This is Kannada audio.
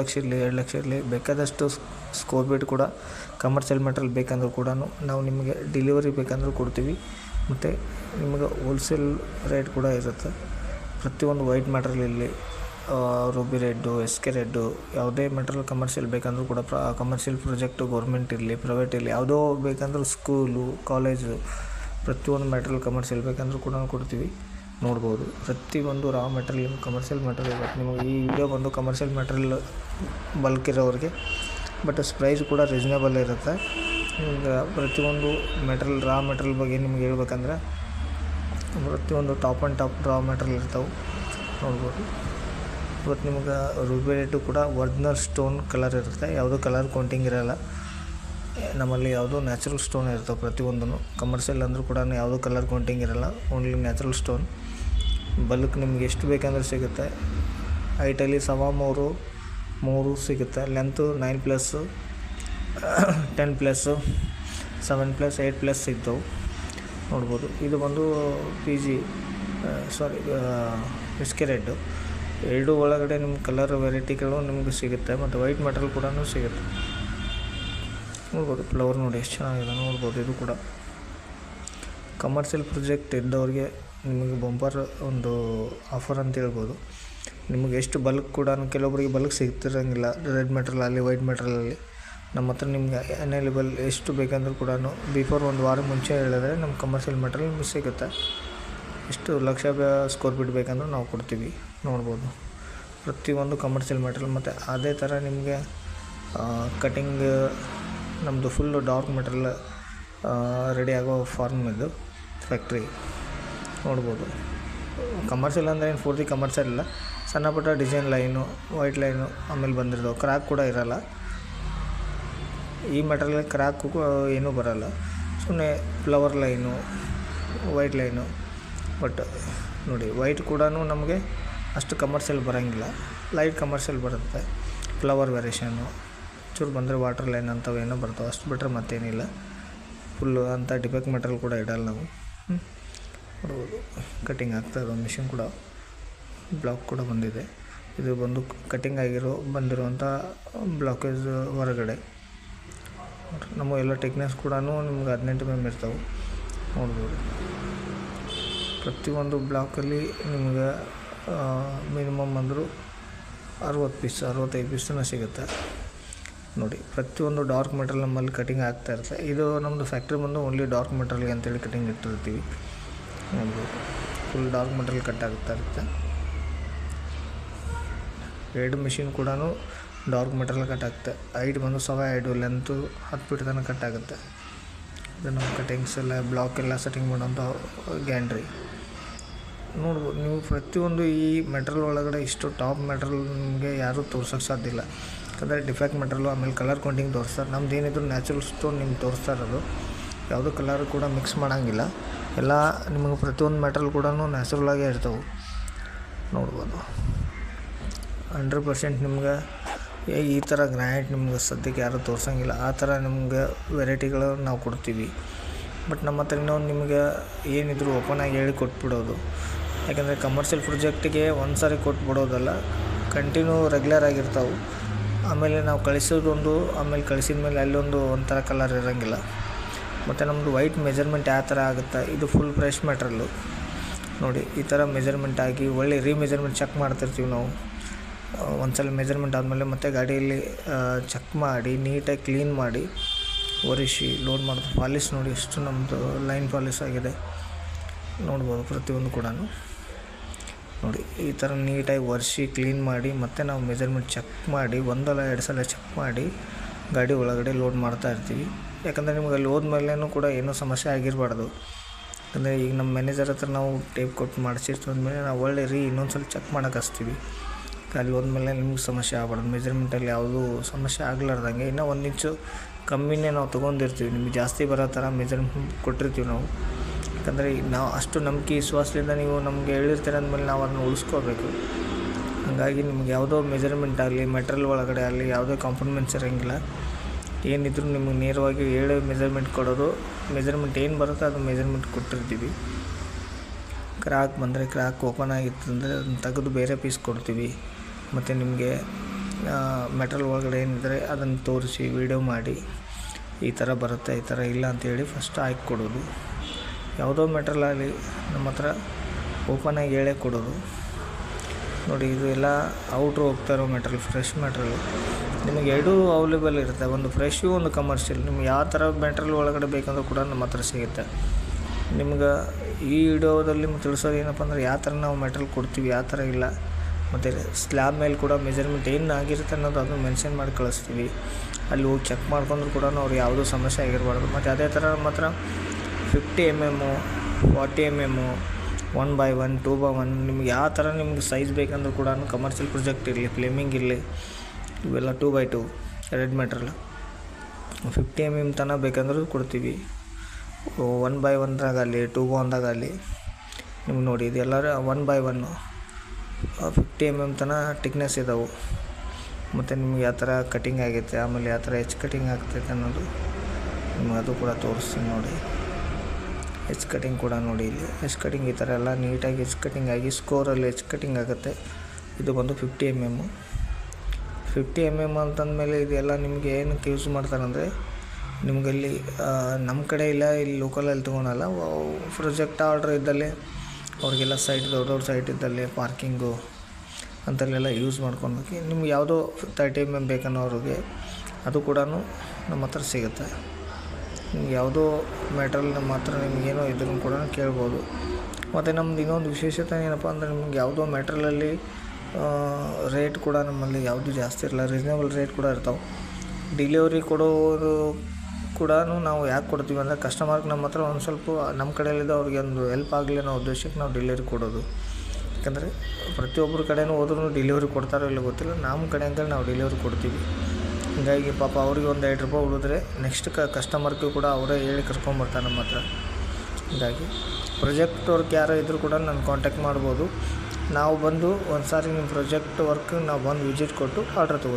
ಲಕ್ಷ ಇರಲಿ, ಎರಡು ಲಕ್ಷ ಇರಲಿ, ಬೇಕಾದಷ್ಟು ಸ್ಕೋರ್ ಬಿಟ್ ಕೂಡ ಕಮರ್ಷಿಯಲ್ ಮೆಟ್ರಲ್ ಬೇಕಂದ್ರೂ ಕೂಡ ನಾವು ನಿಮಗೆ ಡೆಲಿವರಿ ಬೇಕಂದ್ರೂ ಕೊಡ್ತೀವಿ. ಮತ್ತು ನಿಮಗೆ ಹೋಲ್ಸೇಲ್ ರೇಟ್ ಕೂಡ ಇರುತ್ತೆ. ಪ್ರತಿಯೊಂದು ವೈಟ್ ಮೆಟ್ರಲ್ ಇರಲಿ ruby red S K red ಯಾವುದೇ ಮೆಟ್ರಲ್ ಕಮರ್ಷಿಯಲ್ ಬೇಕಂದ್ರೂ ಕೂಡ ಪ್ರ ಕಮರ್ಷಿಯಲ್ ಪ್ರಾಜೆಕ್ಟು ಗೌರ್ಮೆಂಟ್ ಇರಲಿ ಪ್ರೈವೇಟ್ ಇರಲಿ, ಯಾವುದೋ ಬೇಕಂದ್ರೂ ಸ್ಕೂಲು ಕಾಲೇಜು ಪ್ರತಿಯೊಂದು ಮೆಟ್ರಲ್ ಕಮರ್ಷಿಯಲ್ ಬೇಕಂದ್ರೂ ಕೂಡ ಕೊಡ್ತೀವಿ. ನೋಡ್ಬೋದು. ಪ್ರತಿಯೊಂದು raw material commercial material but ನಿಮಗೆ ಈ ವಿಡಿಯೋ ಬಂದು ಕಮರ್ಷಿಯಲ್ ಮೆಟೀರಿಯಲ್ ಬಲ್ಕ್ ಇರೋರಿಗೆ ಬಟ್ ಪ್ರೈಸ್ ಕೂಡ ರೀಸ್ನೇಬಲ್ ಇರುತ್ತೆ. ಈಗ ಪ್ರತಿಯೊಂದು ಮೆಟೀರಿಯಲ್ ರಾ ಮೆಟೀರಿಯಲ್ ಬಗ್ಗೆ ನಿಮ್ಗೆ ಹೇಳ್ಬೇಕಂದ್ರೆ ಪ್ರತಿಯೊಂದು top and top raw material ಇರ್ತಾವೆ. ನೋಡ್ಬೋದು. ಇವತ್ತು ನಿಮ್ಗೆ ರೂಬಿ ರೇಟು ಕೂಡ ಒರಿಜಿನಲ್ ಸ್ಟೋನ್ ಕಲರ್ ಇರುತ್ತೆ. ಯಾವುದೂ ಕಲರ್ ಕೌಂಟಿಂಗ್ ಇರೋಲ್ಲ. ನಮ್ಮಲ್ಲಿ ಯಾವುದೋ ನ್ಯಾಚುರಲ್ ಸ್ಟೋನ್ ಇರ್ತವೆ ಪ್ರತಿಯೊಂದೂ ಕಮರ್ಷಿಯಲ್ ಅಂದರೂ ಕೂಡ ಯಾವುದೂ ಕಲರ್ ಕೌಂಟಿಂಗ್ ಇರೋಲ್ಲ. ಓನ್ಲಿ ನ್ಯಾಚುರಲ್ ಸ್ಟೋನ್ ಬಲ್ಕ್ ನಿಮ್ಗೆ ಎಷ್ಟು ಬೇಕಂದ್ರೆ ಸಿಗುತ್ತೆ. ಹೈಟಲ್ಲಿ ಸವಾ ಮೂರು ಮೂರು ಸಿಗುತ್ತೆ. Length nine plus ten plus seven plus eight plus ಇದ್ದವು. ನೋಡ್ಬೋದು. ಇದು ಬಂದು ಪಿ ಜಿ ಸಾರಿ ಬಿಸ್ಕೆರೆಡ್ಡು ಎರಡು ಒಳಗಡೆ ನಿಮ್ಮ ಕಲರ್ ವೆರೈಟಿಗಳು ನಿಮಗೆ ಸಿಗುತ್ತೆ ಮತ್ತು ವೈಟ್ ಮೆಟ್ರಲ್ ಕೂಡ ಸಿಗುತ್ತೆ. ನೋಡ್ಬೋದು. ಫ್ಲವರ್ ನೋಡಿ, ಎಷ್ಟು ಚೆನ್ನಾಗಿದೆ. ನೋಡ್ಬೋದು. ಇದು ಕೂಡ. ಕಮರ್ಷಿಯಲ್ ಪ್ರಾಜೆಕ್ಟ್ ಇದ್ದವ್ರಿಗೆ ನಿಮಗೆ ಬಂಪರ್ ಒಂದು ಆಫರ್ ಅಂತ ಹೇಳ್ಬೋದು. ನಿಮಗೆ ಎಷ್ಟು ಬಲ್ಕ್ ಕೂಡ ಕೆಲವೊಬ್ಬರಿಗೆ ಬಲ್ಕ್ ಸಿಗ್ತಿರೋಂಗಿಲ್ಲ. ರೆಡ್ ಮೆಟ್ರಲ್ ಅಲ್ಲಿ ವೈಟ್ ಮೆಟ್ರಲಲ್ಲಿ ನಮ್ಮ ಹತ್ರ ನಿಮಗೆ ಅನೈಲೇಬಲ್ ಎಷ್ಟು ಬೇಕಂದ್ರೂ ಕೂಡ ಬಿಫೋರ್ ಒಂದು ವಾರ ಮುಂಚೆ ಹೇಳಿದ್ರೆ ನಮ್ಮ ಕಮರ್ಷಿಯಲ್ ಮೆಟ್ರಲ್ ನಿಮ್ಗೆ ಸಿಗುತ್ತೆ. ಎಷ್ಟು ಲಕ್ಷ ಸ್ಕೋರ್ ಫೀಟ್ ಬೇಕಂದ್ರೂ ನಾವು ಕೊಡ್ತೀವಿ. ನೋಡ್ಬೋದು. ಪ್ರತಿಯೊಂದು ಕಮರ್ಷಿಯಲ್ ಮೆಟ್ರಲ್ ಮತ್ತು ಅದೇ ಥರ ನಿಮಗೆ ಕಟಿಂಗ್ ನಮ್ಮದು ಫುಲ್ಲು ಡಾರ್ಕ್ ಮೆಟ್ರಲ್ ರೆಡಿ ಆಗೋ ಫಾರ್ಮ್ ಇದು ಫ್ಯಾಕ್ಟ್ರಿ ನೋಡ್ಬೋದು. ಕಮರ್ಷಿಯಲ್ ಅಂದರೆ ಏನು ಪೂರ್ತಿ ಕಮರ್ಷಿಯಲ್ ಇಲ್ಲ. ಸಣ್ಣ ಪುಟ್ಟ ಡಿಸೈನ್ ಲೈನು ವೈಟ್ ಲೈನು ಆಮೇಲೆ ಬಂದಿರೋದು ಕ್ರ್ಯಾಕ್ ಕೂಡ ಇರೋಲ್ಲ. ಈ ಮೆಟೀರಿಯಲ್ ಕ್ರ್ಯಾಕು ಏನೂ ಬರೋಲ್ಲ. ಸುಮ್ಮನೆ flower line white line but ನೋಡಿ ವೈಟ್ ಕೂಡ ನಮಗೆ ಅಷ್ಟು ಕಮರ್ಷಿಯಲ್ ಬರೋಂಗಿಲ್ಲ. ಲೈಟ್ ಕಮರ್ಷಿಯಲ್ ಬರುತ್ತೆ. ಫ್ಲವರ್ ವೇರಿಯೇಷನ್ನು ಚೂರು ಬಂದರೆ ವಾಟರ್ ಲೈನ್ ಅಂಥವು ಏನೋ ಬರ್ತಾವೆ. ಅಷ್ಟು ಬಿಟ್ಟರೆ ಮತ್ತೇನಿಲ್ಲ. ಫುಲ್ಲು ಅಂಥ ಡಿಫೆಕ್ಟ್ ಮೆಟೀರಿಯಲ್ ಕೂಡ ಇಡಲ್ಲ ನಾವು. ನೋಡ್ಬೋದು ಕಟಿಂಗ್ ಆಗ್ತಾ ಇರೋ ಮಿಷಿನ್ ಕೂಡ ಬ್ಲಾಕ್ ಕೂಡ ಬಂದಿದೆ. ಇದು ಬಂದು ಕಟಿಂಗ್ ಆಗಿರೋ ಬಂದಿರುವಂಥ ಬ್ಲಾಕೇಜ್ ಹೊರಗಡೆ. ನಮ್ಮ ಎಲ್ಲ ಟೆಕ್ನಿಕ್ಸ್ ಕೂಡ ನಿಮ್ಗೆ ಹದಿನೆಂಟು ಎಂ ಇರ್ತಾವೆ. ನೋಡ್ಬೋದು. ಪ್ರತಿಯೊಂದು ಬ್ಲಾಕಲ್ಲಿ ನಿಮ್ಗೆ ಮಿನಿಮಮ್ ಅಂದರೂ ಅರವತ್ತು ಪೀಸ್ ಅರವತ್ತೈದು ಪೀಸನ್ನು ಸಿಗುತ್ತೆ. ನೋಡಿ, ಪ್ರತಿಯೊಂದು ಡಾರ್ಕ್ ಮೆಟ್ರಲ್ ನಮ್ಮಲ್ಲಿ ಕಟಿಂಗ್ ಆಗ್ತಾ ಇರುತ್ತೆ. ಇದು ನಮ್ಮದು ಫ್ಯಾಕ್ಟ್ರಿ ಬಂದು ಓನ್ಲಿ ಡಾರ್ಕ್ ಮೆಟ್ರಲ್ಗೆ ಅಂತೇಳಿ ಕಟಿಂಗ್ ಇಟ್ಟಿರ್ತೀವಿ. ನೋಡ್ಬೋದು ಫುಲ್ ಡಾರ್ಕ್ ಮಟ್ರಲ್ ಕಟ್ ಆಗುತ್ತಾ ಇರುತ್ತೆ ಎರಡು ಮಿಷಿನ್ ಕೂಡ ಡಾರ್ಕ್ ಮಟ್ರಲ್ ಕಟ್ ಆಗುತ್ತೆ. ಹೈಟ್ ಬಂದು ಸವ ಎರಡು ಲೆಂತು ಹತ್ತು ಫೀಟ್ ತನಕ ಕಟ್ ಆಗುತ್ತೆ. ಇದು ನಮ್ಮ ಕಟಿಂಗ್ಸ್ ಎಲ್ಲ ಬ್ಲಾಕ್ ಎಲ್ಲ ಸೆಟ್ಟಿಂಗ್ ಮಾಡೋಂಥ ಗ್ಯಾಂಡ್ರಿ ನೋಡ್ಬೋದು, ನೀವು ಪ್ರತಿಯೊಂದು ಈ ಮೆಟ್ರಲ್ ಒಳಗಡೆ ಇಷ್ಟು ಟಾಪ್ ಮೆಟ್ರಲ್ ನಿಮಗೆ ಯಾರೂ ತೋರ್ಸೋಕ್ಕೆ ಸಾಧ್ಯ ಇಲ್ಲ. ಯಾಕಂದರೆ ಡಿಫೆಕ್ಟ್ ಮೆಟ್ರಲ್ಲು ಆಮೇಲೆ ಕಲರ್ ಕೌಂಟಿಂಗ್ ತೋರಿಸ್ತಾರೆ. ನಮ್ದು ಏನಿದ್ರು ನ್ಯಾಚುರಲ್ ಸ್ಟೋನ್ ನಿಮ್ಗೆ ತೋರಿಸ್ತಾ ಇರೋದು ಯಾವುದೂ ಕಲರ್ ಕೂಡ ಮಿಕ್ಸ್ ಮಾಡೋಂಗಿಲ್ಲ. ಎಲ್ಲ ನಿಮಗೆ ಪ್ರತಿಯೊಂದು ಮೆಟ್ರಲ್ ಕೂಡ ನ್ಯಾಚುರಲ್ ಆಗೇ ಇರ್ತವೆ. ನೋಡ್ಬೋದು. ಹಂಡ್ರೆಡ್ ಪರ್ಸೆಂಟ್ ನಿಮ್ಗೆ ಈ ಥರ ಗ್ರ್ಯಾಂಡ್ ನಿಮ್ಗೆ ಸದ್ಯಕ್ಕೆ ಯಾರೂ ತೋರ್ಸೋಂಗಿಲ್ಲ. ಆ ಥರ ನಿಮ್ಗೆ ವೆರೈಟಿಗಳು ನಾವು ಕೊಡ್ತೀವಿ. ಬಟ್ ನಮ್ಮ ಹತ್ರ ಇನ್ನೊಂದು ನಿಮಗೆ ಏನಿದ್ರು ಓಪನ್ ಆಗಿ ಹೇಳಿ ಕೊಟ್ಬಿಡೋದು. ಯಾಕಂದರೆ ಕಮರ್ಷಿಯಲ್ ಪ್ರೊಜೆಕ್ಟಿಗೆ ಒಂದು ಸಾರಿ ಕೊಟ್ಬಿಡೋದಲ್ಲ ಕಂಟಿನ್ಯೂ ರೆಗ್ಯುಲರ್ ಆಗಿರ್ತಾವೆ. ಆಮೇಲೆ ನಾವು ಕಳಿಸೋದೊಂದು, ಆಮೇಲೆ ಕಳಿಸಿದ ಮೇಲೆ ಅಲ್ಲೊಂದು ಒಂಥರ ಕಲರ್ ಇರೋಂಗಿಲ್ಲ. ಮತ್ತು ನಮ್ಮದು ವೈಟ್ ಮೆಜರ್ಮೆಂಟ್ ಯಾವ ಥರ ಆಗುತ್ತೆ, ಇದು ಫುಲ್ ಫ್ರೆಶ್ ಮೆಟ್ರಲ್ಲು ನೋಡಿ, ಈ ಥರ ಮೆಜರ್ಮೆಂಟ್ ಆಗಿ ಒಳ್ಳೆ ರೀಮೆಜರ್ಮೆಂಟ್ ಚೆಕ್ ಮಾಡ್ತಿರ್ತೀವಿ ನಾವು. ಒಂದ್ಸಲ ಮೆಜರ್ಮೆಂಟ್ ಆದಮೇಲೆ ಮತ್ತೆ ಗಾಡಿಯಲ್ಲಿ ಚೆಕ್ ಮಾಡಿ, ನೀಟಾಗಿ ಕ್ಲೀನ್ ಮಾಡಿ, ಒರೆಸಿ ಲೋಡ್ ಮಾಡೋದು ಪಾಲಿಶ್ ನೋಡಿ ಎಷ್ಟು ನಮ್ಮದು ಲೈನ್ ಪಾಲಿಶ್ ಆಗಿದೆ. ನೋಡ್ಬೋದು ಪ್ರತಿಯೊಂದು ಕೂಡ ನೋಡಿ, ಈ ಥರ ನೀಟಾಗಿ ಒರೆಸಿ ಕ್ಲೀನ್ ಮಾಡಿ, ಮತ್ತೆ ನಾವು ಮೆಜರ್ಮೆಂಟ್ ಚೆಕ್ ಮಾಡಿ, ಒಂದಲ್ಲ ಎರಡು ಸಲ ಚೆಕ್ ಮಾಡಿ, ಗಾಡಿ ಒಳಗಡೆ ಲೋಡ್ ಮಾಡ್ತಾ ಇರ್ತೀವಿ. ಯಾಕಂದರೆ ನಿಮ್ಗೆ ಅಲ್ಲಿ ಹೋದ್ಮೇಲೆನೂ ಕೂಡ ಏನೂ ಸಮಸ್ಯೆ ಆಗಿರಬಾರ್ದು. ಯಾಕಂದರೆ ಈಗ ನಮ್ಮ ಮ್ಯಾನೇಜರ್ ಹತ್ರ ನಾವು ಟೇಪ್ ಕೊಟ್ಟು ಮಾಡಿಸಿರ್ತಂದ್ಮೇಲೆ ನಾವು ಒಳ್ಳೆ ರೀ, ಇನ್ನೊಂದು ಸ್ವಲ್ಪ ಚೆಕ್ ಮಾಡೋಕೆ ಹಚ್ತೀವಿ. ಅಲ್ಲಿ ಹೋದ್ಮೇಲೆ ನಿಮ್ಗೆ ಸಮಸ್ಯೆ ಆಗ್ಬಾರ್ದು. ಮೆಜರ್ಮೆಂಟಲ್ಲಿ ಯಾವುದೂ ಸಮಸ್ಯೆ ಆಗಲಾರ್ದಂಗೆ ಇನ್ನೂ ಒಂದು ಇಂಚು ಕಮ್ಮಿನೇ ನಾವು ತೊಗೊಂಡಿರ್ತೀವಿ. ನಿಮಗೆ ಜಾಸ್ತಿ ಬರೋ ಥರ ಮೆಜರ್ಮೆಂಟ್ ಕೊಟ್ಟಿರ್ತೀವಿ ನಾವು. ಯಾಕಂದರೆ ನಾವು ಅಷ್ಟು ನಂಬಿಕೆ, ವಿಶ್ವಾಸದಿಂದ ನೀವು ನಮಗೆ ಹೇಳಿರ್ತೀರ ಅಂದಮೇಲೆ ನಾವು ಅದನ್ನು ಉಳಿಸ್ಕೋಬೇಕು. ಹಾಗಾಗಿ ನಿಮ್ಗೆ ಯಾವುದೋ ಮೆಜರ್ಮೆಂಟ್ ಆಗಲಿ ಮೆಟ್ರಲ್ ಒಳಗಡೆ ಆಗಲಿ, ಯಾವುದೇ ಕಾಂಪ್ರಮೈಸ್ ಇರೋಂಗಿಲ್ಲ. ಏನಿದ್ರು ನಿಮಗೆ ನೇರವಾಗಿ ಹೇಳೋ ಮೆಜರ್ಮೆಂಟ್ ಕೊಡೋದು. ಮೆಜರ್ಮೆಂಟ್ ಏನು ಬರುತ್ತೋ ಅದು ಮೆಜರ್ಮೆಂಟ್ ಕೊಟ್ಟಿರ್ತೀವಿ. ಕ್ರಾಕ್ ಬಂದರೆ ಕ್ರಾಕ್ ಓಪನ್ ಆಗಿತ್ತು ಅಂದರೆ ಅದನ್ನು ತೆಗೆದು ಬೇರೆ ಪೀಸ್ ಕೊಡ್ತೀವಿ. ಮತ್ತು ನಿಮಗೆ ಮೆಟಲ್ ಒಳಗಡೆ ಏನಿದ್ರೆ ಅದನ್ನು ತೋರಿಸಿ ವೀಡಿಯೋ ಮಾಡಿ. ಈ ಥರ ಬರುತ್ತೆ, ಈ ಥರ ಇಲ್ಲ ಅಂತೇಳಿ ಫಸ್ಟ್ ಹಾಕಿ ಕೊಡೋದು. ಯಾವುದೋ ಮೆಟ್ರಲ್ ಆಗಲಿ ನಮ್ಮ ಹತ್ರ ಓಪನಾಗಿ ಹೇಳೇ ಕೊಡೋದು. ನೋಡಿ, ಇದು ಎಲ್ಲ ಔಟ್ರ್ ಹೋಗ್ತಾ ಇರೋ ಮೆಟ್ರಲ್ ಫ್ರೆಶ್ ಮೆಟ್ರಲ್ಲು ನಿಮಗೆ ಎರಡೂ ಅವೈಲೇಬಲ್ ಇರುತ್ತೆ. ಒಂದು ಫ್ರೆಶ್ ಒಂದು ಕಮರ್ಷಿಯಲ್ ನಿಮ್ಗೆ ಯಾವ ಥರ ಮೆಟ್ರಲ್ ಒಳಗಡೆ ಬೇಕಂದ್ರೂ ಕೂಡ ನಮ್ಮ ಹತ್ರ ಸಿಗುತ್ತೆ. ನಿಮ್ಗೆ ಈ ವಿಡಿಯೋದಲ್ಲಿ ತಿಳಿಸೋದು ಏನಪ್ಪ ಅಂದರೆ ಯಾವ ಥರ ನಾವು ಮೆಟ್ರಲ್ ಕೊಡ್ತೀವಿ, ಯಾವ ಥರ ಇಲ್ಲ. ಮತ್ತು ಸ್ಲ್ಯಾಬ್ ಮೇಲೆ ಕೂಡ ಮೆಜರ್ಮೆಂಟ್ ಏನು ಆಗಿರುತ್ತೆ ಅನ್ನೋದು ಅದನ್ನು ಮೆನ್ಷನ್ ಮಾಡಿ ಕಳಿಸ್ತೀವಿ. ಅಲ್ಲಿ ಹೋಗಿ ಚೆಕ್ ಮಾಡ್ಕೊಂಡ್ರು ಕೂಡ ಅವ್ರು ಯಾವುದೂ ಸಮಸ್ಯೆ ಆಗಿರಬಾರ್ದು. ಮತ್ತು ಅದೇ ಥರ ನಮ್ಮ ಹತ್ರ fifty M M forty M M one by one two by one ನಿಮ್ಗೆ ಯಾವ ಥರ ನಿಮ್ಗೆ ಸೈಜ್ ಬೇಕಂದ್ರೂ ಕೂಡ ಕಮರ್ಷಿಯಲ್ ಪ್ರೊಜೆಕ್ಟ್ ಇರಲಿ ಫ್ಲೇಮಿಂಗ್ ಇರಲಿ ಇವೆಲ್ಲ ಟೂ ಬೈ ಟೂ ರೆಡ್ ಮೀಟ್ರಲ್ಲ ಫಿಫ್ಟಿ ಎಂ ಎಂ ತನಕ ಬೇಕಂದ್ರೂ ಕೊಡ್ತೀವಿ. ಒನ್ ಬೈ ಒನ್ದಾಗಲಿ ಟೂ ಬೈ ಒನ್ದಾಗಲಿ ನಿಮ್ಗೆ ನೋಡಿ, ಇದೆಲ್ಲರೂ one by one fifty M M ತನಕ ಟಿಕ್ನೆಸ್ ಇದಾವೆ. ಮತ್ತು ನಿಮ್ಗೆ ಯಾವ ಥರ ಕಟಿಂಗ್ ಆಗೈತೆ, ಆಮೇಲೆ ಯಾವ ಥರ ಹೆಚ್ ಕಟಿಂಗ್ ಆಗ್ತೈತೆ ಅನ್ನೋದು ನಿಮ್ಗೆ ಅದು ಕೂಡ ತೋರಿಸ್ತೀನಿ ನೋಡಿ. ಹೆಚ್ ಕಟಿಂಗ್ ಕೂಡ ನೋಡಿ ಇಲ್ಲಿ. ಹೆಚ್ ಕಟಿಂಗ್ ಈ ಥರ ಎಲ್ಲ ನೀಟಾಗಿ ಹೆಚ್ ಕಟಿಂಗ್ ಆಗಿ ಸ್ಕೋರಲ್ಲಿ ಹೆಚ್ ಕಟಿಂಗ್ ಆಗುತ್ತೆ. ಇದು ಬಂದು fifty M M fifty M M ಅಂತಂದಮೇಲೆ ಇದೆಲ್ಲ ನಿಮಗೆ ಏನಕ್ಕೆ ಯೂಸ್ ಮಾಡ್ತಾರಂದರೆ, ನಿಮಗಲ್ಲಿ ನಮ್ಮ ಕಡೆ ಇಲ್ಲ, ಇಲ್ಲಿ ಲೋಕಲಲ್ಲಿ ತೊಗೊಳಲ್ಲ. ಪ್ರೊಜೆಕ್ಟ್ ಆರ್ಡ್ರ್ ಇದ್ದಲ್ಲಿ, ಅವ್ರಿಗೆಲ್ಲ ಸೈಟ್ ದೊಡ್ಡ ದೊಡ್ಡ ಸೈಟ್ ಇದ್ದಲ್ಲಿ ಪಾರ್ಕಿಂಗು ಅಂತಲ್ಲೆಲ್ಲ ಯೂಸ್ ಮಾಡ್ಕೊಳಕ್ಕೆ ನಿಮ್ಗೆ ಯಾವುದೋ ತರ್ಟಿ ಎಂ ಎಂ ಬೇಕನ್ನೋರಿಗೆ ಅದು ಕೂಡ ನಮ್ಮ ಹತ್ರ ಸಿಗುತ್ತೆ. ನಿಮ್ಗೆ ಯಾವುದೋ ಮೆಟ್ರಲ್ ನಮ್ಮ ಹತ್ರ ನಿಮಗೇನೋ ಇದ್ರೂ ಕೂಡ ಕೇಳ್ಬೋದು. ಮತ್ತು ನಮ್ದು ಇನ್ನೊಂದು ವಿಶೇಷತೆ ಏನಪ್ಪ ಅಂದರೆ, ನಿಮ್ಗೆ ಯಾವುದೋ ಮೆಟ್ರಲಲ್ಲಿ ರೇಟ್ ಕೂಡ ನಮ್ಮಲ್ಲಿ ಯಾವುದು ಜಾಸ್ತಿ ಇರಲ್ಲ ರೀಸನೇಬಲ್ ರೇಟ್ ಕೂಡ ಇರ್ತಾವೆ. ಡಿಲಿವರಿ ಕೊಡೋರು ಕೂಡ ನಾವು ಯಾಕೆ ಕೊಡ್ತೀವಿ ಅಂದರೆ ಕಸ್ಟಮರ್ಗೆ ನಮ್ಮ ಹತ್ರ ಒಂದು ಸ್ವಲ್ಪ ನಮ್ಮ ಕಡೆಯಲ್ಲಿದ್ದ ಅವ್ರಿಗೆ ಒಂದು ಹೆಲ್ಪ್ ಆಗಲಿ ಅನ್ನೋ ಉದ್ದೇಶಕ್ಕೆ ನಾವು ಡೆಲಿವರಿ ಕೊಡೋದು. ಯಾಕಂದರೆ ಪ್ರತಿಯೊಬ್ಬರ ಕಡೆನೂ ಹೋದ್ರೂ ಡೆಲಿವರಿ ಕೊಡ್ತಾರೋ ಇಲ್ಲ ಗೊತ್ತಿಲ್ಲ ನಮ್ಮ ಕಡೆ ಅಂತೇಳಿ ನಾವು ಡೆಲಿವರಿ ಕೊಡ್ತೀವಿ. ಹೀಗಾಗಿ ಪಾಪ ಅವ್ರಿಗೆ ಒಂದು ಎರಡು ರೂಪಾಯಿ ಉಳಿದ್ರೆ ನೆಕ್ಸ್ಟ್ ಕ ಕಸ್ಟಮರ್ಗೂ ಕೂಡ ಅವರೇ ಹೇಳಿ ಕರ್ಕೊಂಬರ್ತಾರೆ ನಮ್ಮ ಹತ್ರ ಹೀಗಾಗಿ ಪ್ರೊಜೆಕ್ಟ್ ವರ್ಕ್ ಯಾರೋ ಇದ್ದರೂ ಕೂಡ ನಾನು ಕಾಂಟ್ಯಾಕ್ಟ್ ಮಾಡ್ಬೋದು. ನಾವು ಬಂದು ಒಂದು ಸಾರಿ ನಿಮ್ಮ ಪ್ರೊಜೆಕ್ಟ್ ವರ್ಕ್ ನಾವು ಬಂದು ವಿಸಿಟ್ ಕೊಟ್ಟು ಆರ್ಡ್ರ್ ತೊಗೋತೀವಿ.